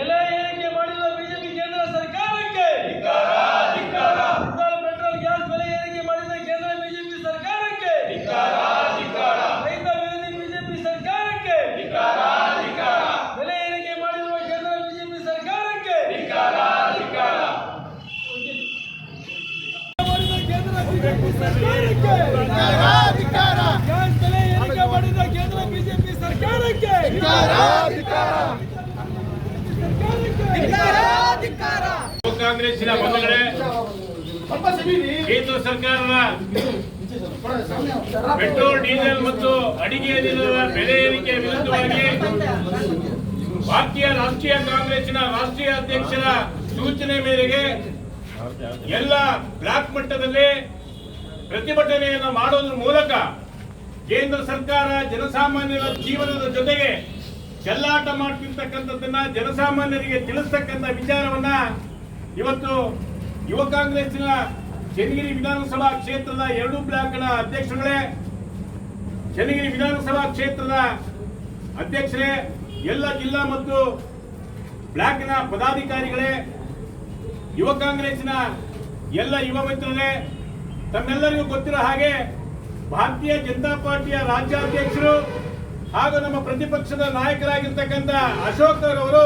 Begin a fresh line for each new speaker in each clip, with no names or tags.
ಬೆಲೆ ಏರಿಕೆ ಮಾಡಿದ ಬಿಜೆಪಿ ಕೇಂದ್ರ ಸರ್ಕಾರಕ್ಕೆ ಪೆಟ್ರೋಲ್ ಪೆಟ್ರೋಲ್ ಗ್ಯಾಸ್ ಬೆಲೆ ಏರಿಕೆ ಮಾಡಿದ ಕೇಂದ್ರ ಬಿಜೆಪಿ ಸರ್ಕಾರಕ್ಕೆ ರೈತ ವಿರೋಧಿ ಬಿಜೆಪಿ ಸರ್ಕಾರಕ್ಕೆ ಬೆಲೆ ಏರಿಕೆ ಮಾಡಿರುವ ಕೇಂದ್ರ ಬಿಜೆಪಿ ಸರ್ಕಾರಕ್ಕೆ ಮಾಡಿದ ಕೇಂದ್ರ ಬಿಜೆಪಿ ಸರ್ಕಾರಕ್ಕೆ ಗ್ಯಾಸ್ ಬೆಲೆ ಏರಿಕೆ ಮಾಡಿದ ಕೇಂದ್ರ ಬಿಜೆಪಿ ಸರ್ಕಾರಕ್ಕೆ
ಕೇಂದ್ರ ಸರ್ಕಾರದ ಪೆಟ್ರೋಲ್, ಡೀಸೆಲ್ ಮತ್ತು ಅಡಿಗೆ ಬೆಲೆ ಏರಿಕೆ ವಿರುದ್ಧವಾಗಿ ಭಾರತೀಯ ರಾಷ್ಟ್ರೀಯ ಕಾಂಗ್ರೆಸ್ಸಿನ ರಾಷ್ಟ್ರೀಯ ಅಧ್ಯಕ್ಷರ ಸೂಚನೆ ಮೇರೆಗೆ ಎಲ್ಲ ಬ್ಲಾಕ್ ಮಟ್ಟದಲ್ಲಿ ಪ್ರತಿಭಟನೆಯನ್ನು ಮಾಡೋದ್ರ ಮೂಲಕ ಕೇಂದ್ರ ಸರ್ಕಾರ ಜನಸಾಮಾನ್ಯರ ಜೀವನದ ಜೊತೆಗೆ ಚೆಲ್ಲಾಟ ಮಾಡ್ತಿರ್ತಕ್ಕಂಥದ್ದನ್ನ ಜನಸಾಮಾನ್ಯರಿಗೆ ತಿಳಿಸ್ತಕ್ಕಂಥ ವಿಚಾರವನ್ನ ಇವತ್ತು ಯುವ ಕಾಂಗ್ರೆಸ್ನ ಚನ್ನಗಿರಿ ವಿಧಾನಸಭಾ ಕ್ಷೇತ್ರದ ಎರಡು ಬ್ಲಾಕ್ನ ಅಧ್ಯಕ್ಷರುಗಳೇ, ಚನ್ನಗಿರಿ ವಿಧಾನಸಭಾ ಕ್ಷೇತ್ರದ ಅಧ್ಯಕ್ಷರೇ, ಎಲ್ಲ ಜಿಲ್ಲಾ ಮತ್ತು ಬ್ಲಾಕ್ನ ಪದಾಧಿಕಾರಿಗಳೇ, ಯುವ ಕಾಂಗ್ರೆಸ್ನ ಎಲ್ಲ ಯುವ ಮಿತ್ರರೇ, ತಮ್ಮೆಲ್ಲರಿಗೂ ಗೊತ್ತಿರೋ ಹಾಗೆ ಭಾರತೀಯ ಜನತಾ ಪಾರ್ಟಿಯ ರಾಜ್ಯಾಧ್ಯಕ್ಷರು ಹಾಗೂ ನಮ್ಮ ಪ್ರತಿಪಕ್ಷದ ನಾಯಕರಾಗಿರ್ತಕ್ಕಂಥ ಅಶೋಕ್ ಅವರು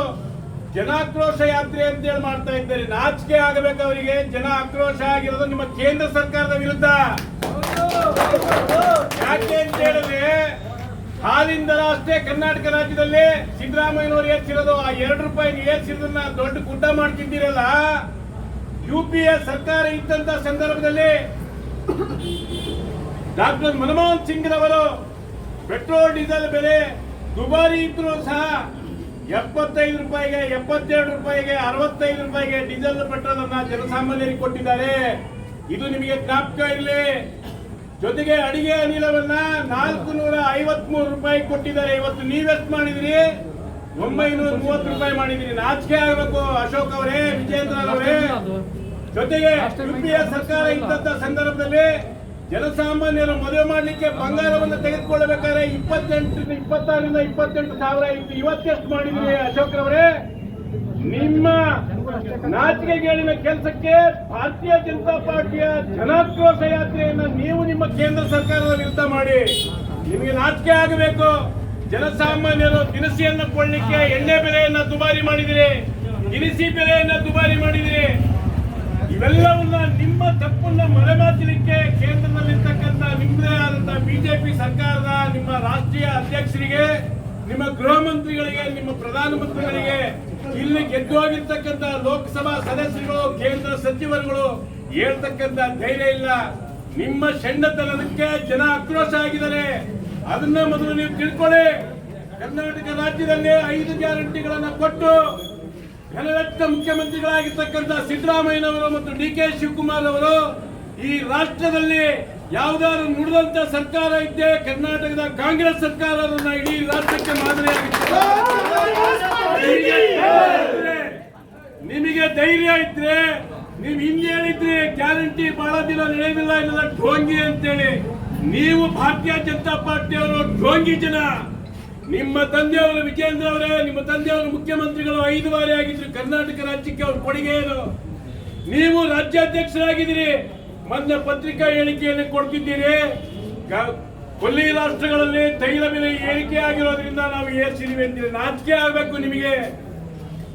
ಜನಾಕ್ರೋಶ ಯಾತ್ರೆ ಅಂತೇಳಿ ಮಾಡ್ತಾ ಇದ್ದಾರೆ. ನಾಚಿಕೆ ಆಗಬೇಕು ಅವರಿಗೆ. ಜನ ಆಕ್ರೋಶ ಆಗಿರೋದು ನಿಮ್ಮ ಕೇಂದ್ರ ಸರ್ಕಾರದ ವಿರುದ್ಧ. ಯಾಕೆ ಅಂತ ಹೇಳಿದ್ರೆ ಹಾಲಿಂದ ಅಷ್ಟೇ ಕರ್ನಾಟಕ ರಾಜ್ಯದಲ್ಲಿ ಸಿದ್ದರಾಮಯ್ಯನವರು ಏರ್ಸಿರೋದು. ಆ ಎರಡು ರೂಪಾಯಿ ಏರ್ಸಿರೋದನ್ನ ದೊಡ್ಡ ಗುಡ್ಡ ಮಾಡ್ತಿದ್ದೀರಲ್ಲ. ಯು ಪಿ ಎ ಸರ್ಕಾರ ಇದ್ದಂತ ಸಂದರ್ಭದಲ್ಲಿ ಡಾಕ್ಟರ್ ಮನಮೋಹನ್ ಸಿಂಗ್ ರವರು ಪೆಟ್ರೋಲ್ ಡೀಸೆಲ್ ಬೆಲೆ ದುಬಾರಿ ಇದ್ರೂ ಸಹ ಎಪ್ಪತ್ತೈದು ರೂಪಾಯಿಗೆ ಎಪ್ಪತ್ತೆರಡು ರೂಪಾಯಿಗೆ ಅರವತ್ತೈದು ರೂಪಾಯಿಗೆ ಡೀಸೆಲ್ ಪೆಟ್ರೋಲ್ ಅನ್ನ ಜನಸಾಮಾನ್ಯರಿಗೆ ಕೊಟ್ಟಿದ್ದಾರೆ. ಇದು ನಿಮಗೆ ಜ್ಞಾಪಕ ಇರಲಿ. ಜೊತೆಗೆ ಅಡಿಗೆ ಅನಿಲವನ್ನ ನಾಲ್ಕು ನೂರ ಐವತ್ ಮೂರು ರೂಪಾಯಿ ಕೊಟ್ಟಿದ್ದಾರೆ. ಇವತ್ತು ನೀವೆಷ್ಟು ಮಾಡಿದ್ರಿ? ಒಂಬೈನೂರ ಮೂವತ್ತು ರೂಪಾಯಿ ಮಾಡಿದಿರಿ. ನಾಚಿಕೆ ಆಗಬೇಕು ಅಶೋಕ್ ಅವರೇ ವಿಜೇಂದ್ರ ಅವರೇ. ಜೊತೆಗೆ ಯುಪಿಎ ಸರ್ಕಾರ ಇದ್ದಂತ ಸಂದರ್ಭದಲ್ಲಿ ಜನಸಾಮಾನ್ಯರು ಮದುವೆ ಮಾಡಲಿಕ್ಕೆ ಬಂಗಾರವನ್ನು ತೆಗೆದುಕೊಳ್ಳಬೇಕಾದ್ರೆ ಇಪ್ಪತ್ತೆಂಟರಿಂದ ಇಪ್ಪತ್ತಾರರಿಂದ ಇಪ್ಪತ್ತೆಂಟು ಸಾವಿರ ಇತ್ತು. ಇವತ್ತೆಷ್ಟು ಮಾಡಿದ್ರಿ ಅಶೋಕ್ ರವರೇ? ನಿಮ್ಮ ನಾಚಿಕೆಗೇಳಿನ ಕೆಲಸಕ್ಕೆ ಭಾರತೀಯ ಜನತಾ ಪಾರ್ಟಿಯ ಜನಾಕ್ರೋಶ ಯಾತ್ರೆಯನ್ನು ನೀವು ನಿಮ್ಮ ಕೇಂದ್ರ ಸರ್ಕಾರದ ವಿರುದ್ಧ ಮಾಡಿ. ನಿಮಗೆ ನಾಚಿಕೆ ಆಗಬೇಕು. ಜನಸಾಮಾನ್ಯರು ದಿನಸಿಯನ್ನು ಕೊಡಲಿಕ್ಕೆ ಎಣ್ಣೆ ಬೆಲೆಯನ್ನ ದುಬಾರಿ ಮಾಡಿದಿರಿ. ದಿನಸಿ ಬೆಲೆಯನ್ನ ದುಬಾರಿ ಮಾಡಿದಿರಿ. ಇವೆಲ್ಲವನ್ನ ನಿಮ್ಮ ತಪ್ಪನ್ನ ಮರೆಮಾಚಲಿಕ್ಕೆ ಕೇಂದ್ರದಲ್ಲಿರ್ತಕ್ಕಂಥ ನಿಮ್ಮದೇ ಆದಂತಹ ಬಿಜೆಪಿ ಸರ್ಕಾರದ ನಿಮ್ಮ ರಾಷ್ಟ್ರೀಯ ಅಧ್ಯಕ್ಷರಿಗೆ, ನಿಮ್ಮ ಗೃಹ ಮಂತ್ರಿಗಳಿಗೆ, ನಿಮ್ಮ ಪ್ರಧಾನಮಂತ್ರಿಗಳಿಗೆ ಇಲ್ಲಿ ಗೆದ್ದು ಹೋಗಿರ್ತಕ್ಕಂಥ ಲೋಕಸಭಾ ಸದಸ್ಯರುಗಳು, ಕೇಂದ್ರ ಸಚಿವರುಗಳು ಹೇಳ್ತಕ್ಕಂಥ ಧೈರ್ಯ ಇಲ್ಲ. ನಿಮ್ಮ ಷಂಡತನಕ್ಕೆ ಜನ ಆಕ್ರೋಶ ಆಗಿದ್ದಾರೆ. ಅದನ್ನ ಮೊದಲು ನೀವು ತಿಳ್ಕೊಳ್ಳಿ. ಕರ್ನಾಟಕ ರಾಜ್ಯದಲ್ಲಿ ಐದು ಗ್ಯಾರಂಟಿಗಳನ್ನ ಕೊಟ್ಟು ಘನವೆತ್ತ ಮುಖ್ಯಮಂತ್ರಿಗಳಾಗಿರ್ತಕ್ಕಂಥ ಸಿದ್ದರಾಮಯ್ಯನವರು ಮತ್ತು ಡಿ ಕೆ ಶಿವಕುಮಾರ್ ಅವರು ಈ ರಾಷ್ಟ್ರದಲ್ಲಿ ಯಾವ್ದಾದ್ರು ನುಡಿದಂತ ಸರ್ಕಾರ ಇದ್ದೇ ಕರ್ನಾಟಕದ ಕಾಂಗ್ರೆಸ್ ಸರ್ಕಾರ ಇಡೀ ರಾಷ್ಟ್ರಕ್ಕೆ ಮಾದರಿಯಾಗಿತ್ತು ನಿಮಗೆ ಧೈರ್ಯ ಇದ್ರೆ ನೀವು ಹಿಂದೆ ಹೇಳಿದ್ರೆ ಗ್ಯಾರಂಟಿ ಬಹಳ ದಿನ ನಡೆಯೋದಿಲ್ಲ ಇಲ್ಲ ಢೋಂಗಿ ಅಂತೇಳಿ, ನೀವು ಭಾರತೀಯ ಜನತಾ ಪಾರ್ಟಿಯವರು ಢೋಂಗಿ ಜನ. ನಿಮ್ಮ ತಂದೆಯವರು ವಿಜೇಂದ್ರ ಅವರೇ, ನಿಮ್ಮ ತಂದೆಯವರು ಮುಖ್ಯಮಂತ್ರಿಗಳು ಐದು ಬಾರಿ ಆಗಿದ್ರು. ಕರ್ನಾಟಕ ರಾಜ್ಯಕ್ಕೆ ಅವ್ರ ಕೊಡುಗೆ ಏನು? ನೀವು ರಾಜ್ಯಾಧ್ಯಕ್ಷರಾಗಿದ್ದೀರಿ. ಮೊನ್ನೆ ಪತ್ರಿಕಾ ಹೇಳಿಕೆಯನ್ನು ಕೊಡ್ತಿದ್ದೀರಿ. ಕೊಲ್ಲಿ ರಾಷ್ಟ್ರಗಳಲ್ಲಿ ತೈಲ ಬೆಲೆ ಏರಿಕೆ ಆಗಿರೋದ್ರಿಂದ ನಾವು ಏರ್ಸಿದೀವಿ ಅಂತೀರಿ. ನಾಚಿಕೆ ಆಗಬೇಕು ನಿಮಗೆ.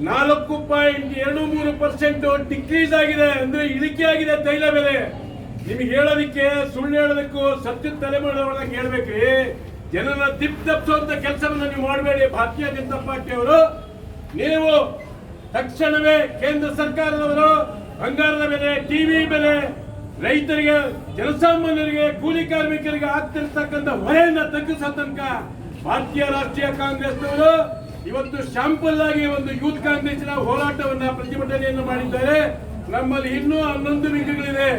ನಾಲ್ಕು ಪಾಯಿಂಟ್ ಎರಡು ಮೂರು ಪರ್ಸೆಂಟ್ ಡಿಕ್ರೀಸ್ ಆಗಿದೆ. ಅಂದ್ರೆ ಇಳಿಕೆ ಆಗಿದೆ ತೈಲ ಬೆಲೆ. ನಿಮಗೆ ಹೇಳೋದಕ್ಕೆ, ಸುಳ್ಳು ಹೇಳೋದಕ್ಕೂ ಸತ್ಯ ತಲೆಮಾಡೋದಾಗ ಹೇಳ್ಬೇಕ್ರಿ ಜನರ ದಿಪ್ ತಪ್ಪಿಸುವಂತ ಕೆಲಸವನ್ನು ನೀವು ಮಾಡಬೇಡಿ, ಭಾರತೀಯ ಜನತಾ ಪಾರ್ಟಿಯವರು ನೀವು ತಕ್ಷಣವೇ ಕೇಂದ್ರ ಸರ್ಕಾರದವರು, ಬಂಗಾರದ ಬೆಲೆ ಟಿವಿ ಬೆಲೆ, ರೈತರಿಗೆ, ಜನಸಾಮಾನ್ಯರಿಗೆ, ಕೂಲಿ ಕಾರ್ಮಿಕರಿಗೆ ಆಗ್ತಿರ್ತಕ್ಕಂಥ ಹೊರೆಯನ್ನ ತಗ್ಗಿಸೋ ತನಕ ಭಾರತೀಯ ರಾಷ್ಟ್ರೀಯ ಕಾಂಗ್ರೆಸ್ನವರು ಇವತ್ತು ಶಾಂಪಲ್ ಆಗಿ ಒಂದು ಯೂತ್ ಕಾಂಗ್ರೆಸ್ನ ಹೋರಾಟವನ್ನ ಪ್ರತಿಭಟನೆಯನ್ನು ಮಾಡಿದ್ದಾರೆ. ನಮ್ಮಲ್ಲಿ ಇನ್ನೂ ಹನ್ನೊಂದು ವಿಂಗಗಳಿದೆ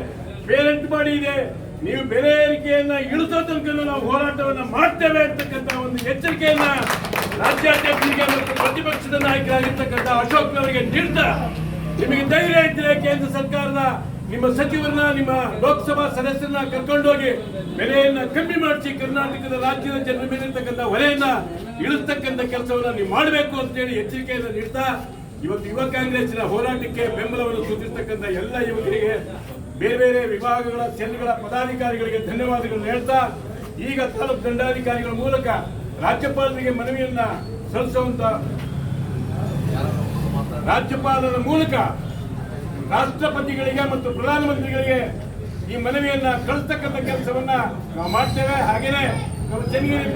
ಪೇರೆಂಟ್ ಬಾಡಿ ಇದೆ. ನೀವು ಬೆಲೆ ಏರಿಕೆಯನ್ನ ಇಳಿಸೋ ತನಕ ನಾವು ಹೋರಾಟವನ್ನ ಮಾಡ್ತೇವೆ ಅಂತಕ್ಕಂಥ ಒಂದು ಎಚ್ಚರಿಕೆಯನ್ನ ರಾಜ್ಯಾಧ್ಯಕ್ಷರಿಗೆ ಮತ್ತು ಪ್ರತಿಪಕ್ಷದ ನಾಯಕರಾಗಿರ್ತಕ್ಕಂಥ ಅಶೋಕ್ನವರಿಗೆ ನೀಡ್ತಾ ನಿಮಗೆ ಧೈರ್ಯ ಇದ್ರೆ ಕೇಂದ್ರ ಸರ್ಕಾರದ ನಿಮ್ಮ ಸಚಿವರನ್ನ, ನಿಮ್ಮ ಲೋಕಸಭಾ ಸದಸ್ಯರನ್ನ ಕರ್ಕೊಂಡೋಗಿ ಬೆಲೆಯನ್ನ ಕಮ್ಮಿ ಮಾಡಿಸಿ ಕರ್ನಾಟಕದ ರಾಜ್ಯದ ಜನರ ಮೇಲೆ ಇರ್ತಕ್ಕಂಥ ಹೊರೆಯನ್ನ ಇಳಿಸ್ತಕ್ಕಂಥ ಕೆಲಸವನ್ನ ನೀವು ಮಾಡಬೇಕು ಅಂತೇಳಿ ಎಚ್ಚರಿಕೆಯನ್ನ ನೀಡ್ತಾ, ಇವತ್ತು ಯುವ ಕಾಂಗ್ರೆಸ್ನ ಹೋರಾಟಕ್ಕೆ ಬೆಂಬಲವನ್ನು ಸೂಚಿಸ್ತಕ್ಕಂಥ ಎಲ್ಲ ಯುವಕರಿಗೆ ಬೇರೆ ಬೇರೆ ವಿಭಾಗಗಳ ಸೆಲ್ಗಳ ಪದಾಧಿಕಾರಿಗಳಿಗೆ ಧನ್ಯವಾದಗಳನ್ನು ಹೇಳ್ತಾ, ಈಗ ತಾಲೂಕು ದಂಡಾಧಿಕಾರಿಗಳ ಮೂಲಕ ರಾಜ್ಯಪಾಲರಿಗೆ ಮನವಿಯನ್ನ ಸಲ್ಲಿಸುವಂತ ರಾಜ್ಯಪಾಲರ ಮೂಲಕ ರಾಷ್ಟ್ರಪತಿಗಳಿಗೆ ಮತ್ತು ಪ್ರಧಾನಮಂತ್ರಿಗಳಿಗೆ ಈ ಮನವಿಯನ್ನ ಕಳಿಸ್ತಕ್ಕಂಥ ಕೆಲಸವನ್ನ ನಾವು ಮಾಡ್ತೇವೆ. ಹಾಗೇನೆ ನಮ್ಮ ಚೆನ್ನಗಿರಿ